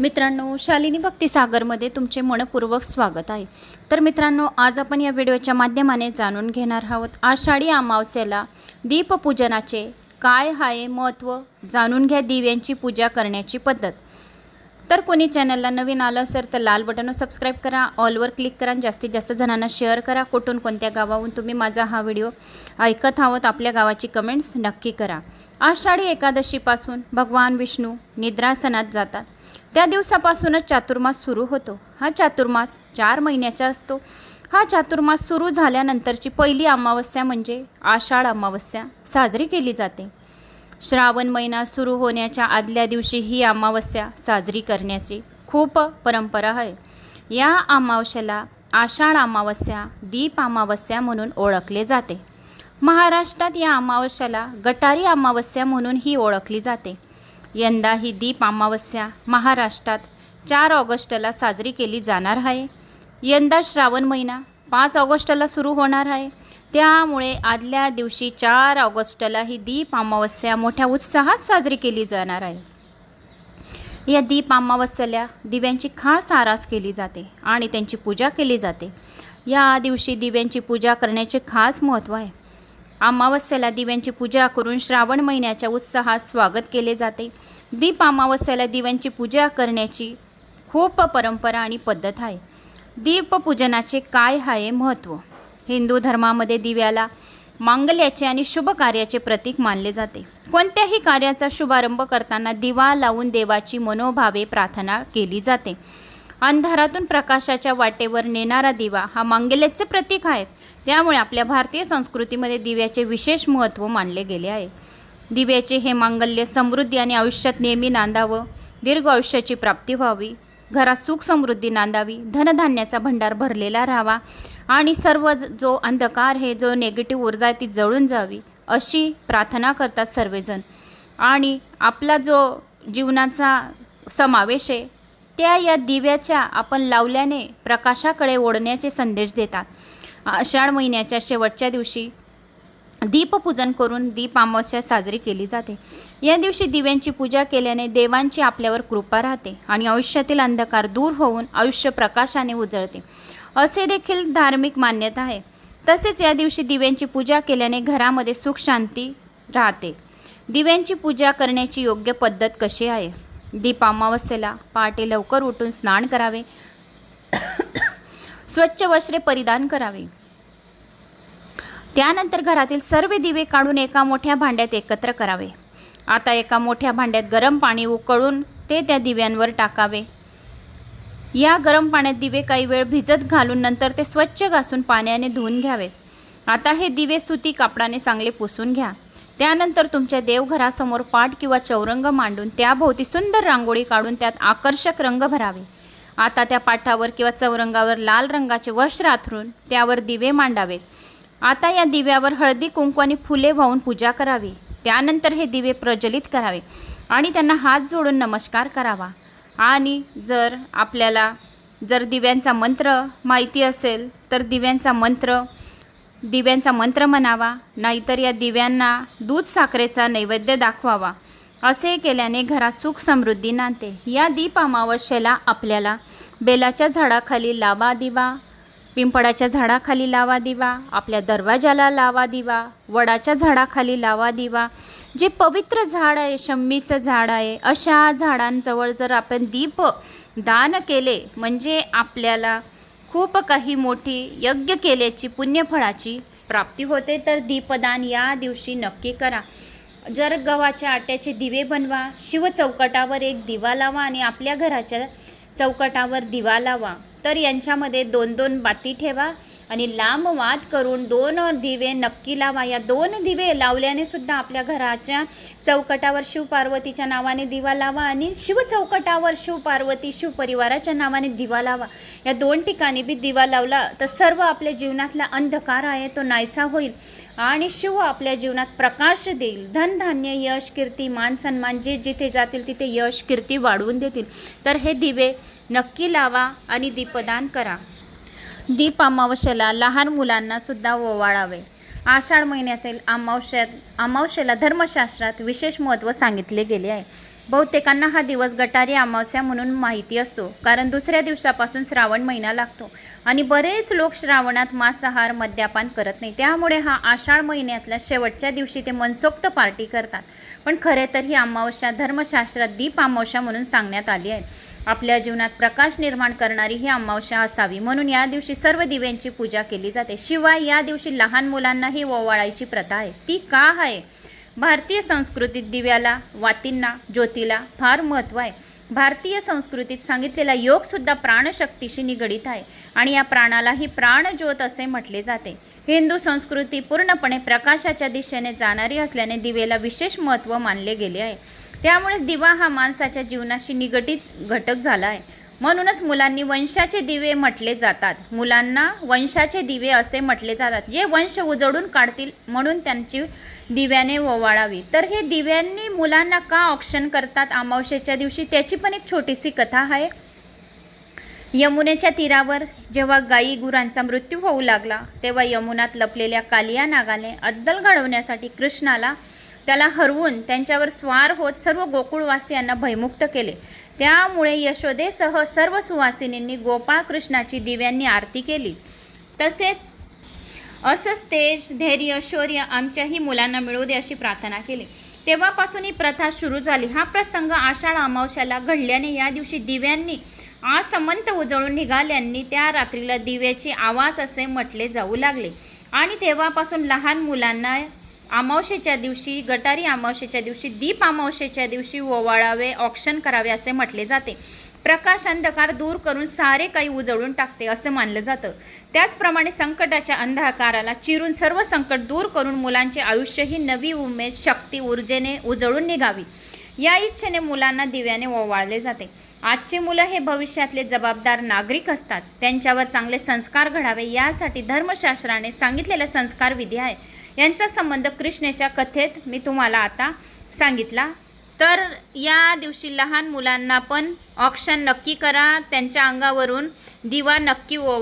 मित्रांनो शालिनी भक्तिसागरमध्ये तुमचे मनपूर्वक स्वागत आहे. तर मित्रांनो आज आपण या व्हिडिओच्या माध्यमाने जाणून घेणार आहोत आषाढी अमावस्येला दीपपूजनाचे काय आहे महत्त्व जाणून घ्या दिव्यांची पूजा करण्याची पद्धत. तर कोणी चॅनलला नवीन आलं असेल तर लाल बटनवर सबस्क्राईब करा ऑलवर क्लिक करा आणि जास्तीत जास्त जणांना शेअर करा. कुठून कोणत्या गावाहून तुम्ही माझा हा व्हिडिओ ऐकत आहोत आपल्या गावाची कमेंट्स नक्की करा. आषाढी एकादशीपासून भगवान विष्णू निद्रासनात जातात. त्या दिवसापासूनच चातुर्मास सुरू होतो. हा चातुर्मास चार महिन्याचा असतो. हा चातुर्मास सुरू झाल्यानंतरची पहिली अमावस्या म्हणजे आषाढ अमावस्या साजरी केली जाते. श्रावण महिना सुरू होण्याच्या आदल्या दिवशी ही अमावस्या साजरी करण्याची खूप परंपरा आहे. या अमावस्येला आषाढ अमावस्या दीप अमावस्या म्हणून ओळखले जाते. महाराष्ट्रात या अमावस्याला गटारी अमावस्या म्हणूनही ओळखली जाते. यंदा ही दीप अमावस्या महाराष्ट्रात चार ऑगस्टला साजरी केली जाणार आहे. यंदा श्रावण महिना पाच ऑगस्टला सुरू होणार आहे. त्यामुळे आदल्या दिवशी चार ऑगस्टला ही दीप अमावस्या मोठ्या उत्साहात साजरी केली जाणार आहे. या दीप अमावस्याला दिव्यांची खास आरास केली जाते आणि त्यांची पूजा केली जाते. या दिवशी दिव्यांची पूजा करण्याचे खास महत्त्व आहे. अमावस्येला दिव्यांची पूजा करून श्रावण महिन्याच्या उत्साहात स्वागत केले जाते. दीप अमावस्याला दिव्यांची पूजा करण्याची खूप परंपरा आणि पद्धत आहे. दीपपूजनाचे काय आहे महत्त्व हिंदू धर्मामध्ये दिव्याला मांगल्याचे आणि शुभ कार्याचे प्रतीक मानले जाते. कोणत्याही कार्याचा शुभारंभ करताना दिवा लावून देवाची मनोभावे प्रार्थना केली जाते. अंधारातून प्रकाशाच्या वाटेवर नेणारा दिवा हा मांगल्याचे प्रतीक आहेत. त्यामुळे आपल्या भारतीय संस्कृतीमध्ये दिव्याचे विशेष महत्त्व मानले गेले आहे. दिव्याचे हे मांगल्य समृद्धी आणि आयुष्यात नेहमी नांदावं दीर्घ आयुष्याची प्राप्ती व्हावी घरात सुख समृद्धी नांदावी धनधान्याचा भंडार भरलेला राहावा आणि सर्व जो अंधकार आहे जो नेगेटिव्ह ऊर्जा आहे ती जळून जावी अशी प्रार्थना करतात सर्वजण. आणि आपला जो जीवनाचा समावेश आहे त्या या दिव्याच्या आपण लावल्याने प्रकाशाकडे ओढण्याचे संदेश देतात. आषाढ महिन्याच्या शेवटच्या दिवशी दीपपूजन करून दीप अमावस्या साजरी केली जाते. या दिवशी दिव्यांची पूजा केल्याने देवांची आपल्यावर कृपा राहते आणि आयुष्यातील अंधकार दूर होऊन आयुष्य प्रकाशाने उजळते. असे देखील धार्मिक मान्यता आहे. तसेच या दिवशी दिव्यांची पूजा केल्याने घरामध्ये सुख शांती राहते. दिव्यांची पूजा करण्याची योग्य पद्धत कशी आहे? दीप अमावस्येला पहाटे लवकर उठून स्नान करावे. स्वच्छ वस्त्रे परिधान करावे. त्यानंतर घरातील सर्व दिवे काढून एका मोठ्या भांड्यात एकत्र करावे. आता एका मोठ्या भांड्यात गरम पाणी उकळून ते त्या दिव्यांवर टाकावे. या गरम पाण्यात दिवे काही वेळ भिजत घालून नंतर ते स्वच्छ घासून पाण्याने धुवून घ्यावेत आता हे दिवे सुती कापडाने चांगले पुसून घ्या. त्यानंतर तुमच्या देवघरासमोर पाट किंवा चौरंग मांडून त्याभोवती सुंदर रांगोळी काढून त्यात आकर्षक रंग भरावे. आता त्या पाठावर किंवा चौरंगावर लाल रंगाचे वस्त्र आथरून त्यावर दिवे मांडावेत आता या दिव्यावर हळदी कुंकू आणि फुले वाहून पूजा करावी. त्यानंतर हे दिवे प्रज्वलित करावे आणि त्यांना हात जोडून नमस्कार करावा. आणि जर आपल्याला जर दिव्यांचा मंत्र माहिती असेल तर दिव्यांचा मंत्र दिव्यांचा मंत्र म्हणावा नाहीतर या दिव्यांना दूध साखरेचा नैवेद्य दाखवावा. असे केल्याने घरात सुख समृद्धी नांदते. या दीप अमावस्येला आपल्याला बेलाच्या झाडाखाली लावा दिवा पिंपळाच्या झाडाखाली लावा दिवा आपल्या दरवाजाला लावा दिवा वडाच्या झाडाखाली लावा दिवा. जे पवित्र झाड आहे शम्मीचं झाड आहे अशा झाडांजवळ जर आपण दीप दान केले म्हणजे आपल्याला खूप काही मोठी यज्ञ केल्याची पुण्यफळाची प्राप्ती होते तर दीपदान या दिवशी नक्की करा. जर गव्हाच्या आट्याचे दिवे बनवा शिव चौकटावर एक दिवा लावा आणि आपल्या घराच्या चौकटावर दिवा लावा. तर यांच्यामध्ये दोन दोन बाती ठेवा. आणि लांब वाद करून दोन दिवे नक्की लावा. या दोन दिवे लावल्याने सुद्धा आपल्या घराच्या चौकटावर शिवपार्वतीच्या नावाने दिवा लावा आणि शिव चौकटावर शिवपार्वती शिवपरिवाराच्या नावाने दिवा लावा. या दोन ठिकाणी बी दिवा लावला तर सर्व आपल्या जीवनातला अंधकार आहे तो नाहीसा होईल. आणि शिव आपल्या जीवनात प्रकाश देईल. धनधान्य यश कीर्ती मान सन्मान जे जिथे जातील तिथे यश कीर्ती वाढवून देतील. तर हे दिवे नक्की लावा आणि दीपदान करा. दीप अमावस्येला लहान मुलांना सुद्धा ओवाळावे. आषाढ महिन्यातील अमावस्यात अमावस्येला धर्मशास्त्रात विशेष महत्त्व सांगितले गेले आहे. बहुतेकांना हा दिवस गटारी अमावस्या म्हणून माहिती असतो कारण दुसऱ्या दिवसापासून श्रावण महिना लागतो आणि बरेच लोक श्रावणात मांसाहार मद्यपान करत नाही. त्यामुळे हा आषाढ महिन्यातल्या शेवटच्या दिवशी ते मनसोक्त पार्टी करतात. पण खरे तर ही अमावस्या धर्मशास्त्रात दीप अमावस्या म्हणून सांगण्यात आली आहे. आपल्या जीवनात प्रकाश निर्माण करणारी ही अमावस्या असावी म्हणून या दिवशी सर्व दिव्यांची पूजा केली जाते. शिवाय या दिवशी लहान मुलांनाही ओवाळायची प्रथा आहे. ती का आहे? भारतीय संस्कृतीत दिव्याला वातींना ज्योतीला फार महत्त्व आहे. भारतीय संस्कृतीत सांगितलेला योगसुद्धा प्राणशक्तीशी निगडीत आहे आणि या प्राणालाही प्राणज्योत असे म्हटले जाते. हिंदू संस्कृती पूर्णपणे प्रकाशाच्या दिशेने जाणारी असल्याने दिवेला विशेष महत्त्व मानले गेले आहे. त्यामुळे दिवा हा माणसाच्या जीवनाशी निगडीत घटक झाला आहे. म्हणूनच मुलांनी वंशाचे दिवे म्हटले जातात. मुलांना वंशाचे दिवे असे म्हटले जातात जे वंश उजळून काढतील म्हणून त्यांची दिव्याने ओवाळावी. तर हे दिव्यांनी मुलांना का ऑप्शन करतात? अमावस्येच्या दिवशी त्याची पण एक छोटीशी कथा आहे. यमुनेच्या तीरावर जेव्हा गायी गुरांचा मृत्यू होऊ लागला तेव्हा यमुनात लपलेल्या कालिया नागाने अद्दल घडवण्यासाठी कृष्णाला त्याला हरवून त्यांच्यावर स्वार होत सर्व गोकुळवासियांना भयमुक्त केले. त्यामुळे यशोदेसह सर्व सुवासिनींनी गोपाळ कृष्णाची दिव्यांनी आरती केली. तसेच असंच तेज धैर्य शौर्य आमच्याही मुलांना मिळू दे अशी प्रार्थना केली. तेव्हापासून ही प्रथा सुरू झाली. हा प्रसंग आषाढ अमावश्याला घडल्याने या दिवशी दिव्यांनी आसमंत उजळून निघाल्यांनी त्या रात्रीला दिव्याची आवाज असे म्हटले जाऊ लागले. आणि तेव्हापासून लहान मुलांना अमावशेच्या दिवशी गटारी अमावशेच्या दिवशी दीप अमावशेच्या दिवशी ओवाळावे ऑक्शन करावे असे म्हटले जाते. प्रकाश अंधकार दूर करून सारे काही उजळून टाकते असं मानलं जातं. त्याचप्रमाणे संकटाच्या अंधकाराला चिरून सर्व संकट दूर करून मुलांचे आयुष्य ही नवी उमेद शक्ती ऊर्जेने उजळून निघावी. या इच्छेने मुलांना दिव्याने ओवाळले जाते. आजचे मुलं हे भविष्यातले जबाबदार नागरिक असतात. त्यांच्यावर चांगले संस्कार घडावे यासाठी धर्मशास्त्राने सांगितलेला संस्कार विधी आहे. यांचा संबंध कृष्णेच्या कथेत मी तुम्हाला आता सांगितला. तर या दिवशी लहान मुलांना पण ऑक्शन नक्की करा. त्यांच्या अंगावरून दिवा नक्की ओवा